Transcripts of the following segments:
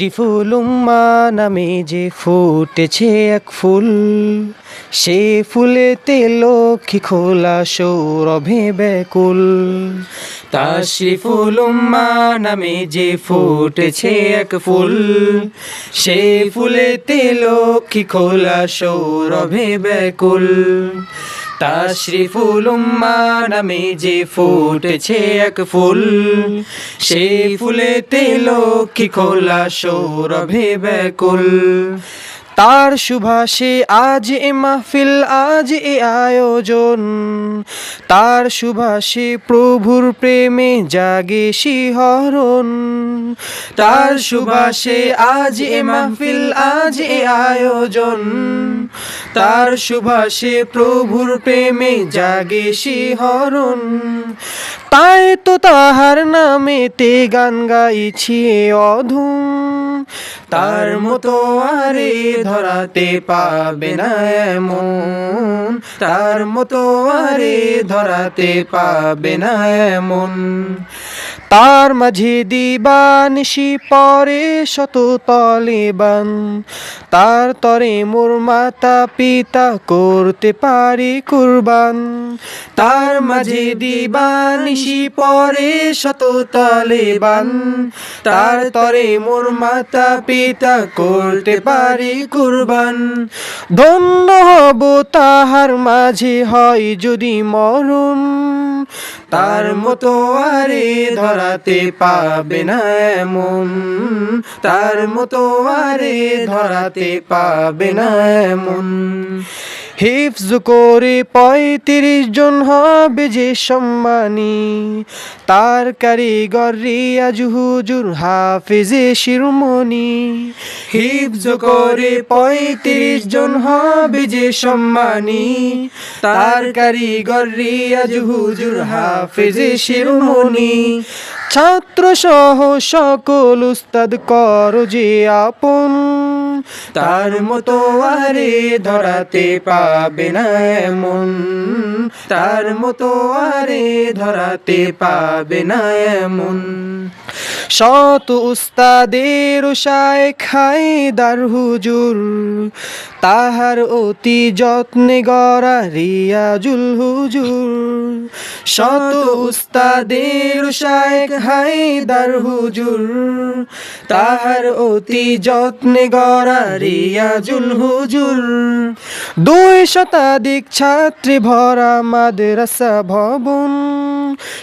রিফুল উম্মা নামে যে ফুটেছে এক ফুল, সে ফুলেতে লক্ষ্মী খোলা সৌরভে ব্যাকুল। তাশরিফুল উম্মা নামে যে ফুটেছে এক ফুল, সে ফুলেতে লক্ষ্মী খোলা সৌরভে ব্যাকুল। তাশরিফুল উম্মা নামে যে ফুটেছে এক ফুল। সেই ফুলেতে লক্ষ্মী খোলা সৌরভে ব্যাকুল। তার সুভাষে আজ এ মাহফিল, আজ এ আয়োজন। তার সুভাষে প্রভুর প্রেমে জাগে শিহরণ তার সুভাষে আজ এ মাহফিল, আজ এ আয়োজন। তার সুভাষে প্রভুর প্রেমে জাগে হরণ। তাই তো তাহার নামেতে গান গাইছি অধুম তার মতো আরে ধরাতে পাবে না এমন। তার মতো আরে ধরাতে পাবে না এমন। তার মাঝে দিবান দিবানিশি পরে শত তলেবান। তার তরে মোর মাতা পিতা করতে পারি কুরবান। তার মাঝে দিবান দিবানিশি পরে শত তলেবান। তার তরে মোর মাতা পিতা করতে পারি কুরবান। ধন্য হব তাহার মাঝে হয় যদি মরণ। তার মতো আরে ধরাতে পাবে না এমন। তার মতো আরে ধরাতে পাবে না এমন। হিফজ করে পঁয়ত্রিশ জন হবে যে সম্মানী। তার কারিগর রিয়াজ হুজুর হাফিজে শিরোমণি। হিফজ করে পঁয়ত্রিশ জন হবে যে সম্মানী। তার কারিগর রিয়াজ হুজুর হাফিজে শিরোমণি। ছাত্র সহ সকল উস্তাদ কর যে আপন। তার মতো আরে ধরাতে পাবে না এমন। তার মতো আরে ধরাতে পাবে না এমন। শত উস্তাদের খায় দার হুজুর তাহার অতি যত্নে গড়া রিয়াজুল হুজুর শত উস্তাদের শায় খাই দার হুজুর। তাহার অতি যত্নে গড়া রিয়াজুল হুজুর দুই শতাধিক ছাত্রী ভরা মাদ্রাসা ভবন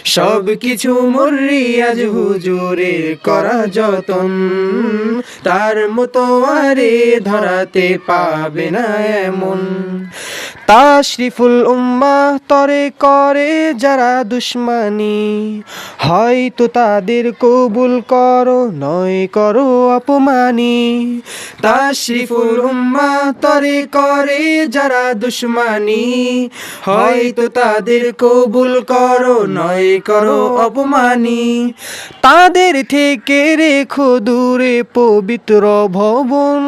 সব কিছু মরিয়াজ হুজুরের করা যতন। তার মতো আরে ধরাতে পাবে না এমন। তাশরিফুল উম্মা তরে করে যারা দুশ্মনী, হয়তো তাদের কবুল করো, নয় করো অপমানি। তাশরিফুল উম্মা তরে করে যারা দুশ্মনী, হয়তো তাদের কবুল করো, নয় করো অপমানি। তাদের থেকে রেখো দূরে পবিত্র ভবন।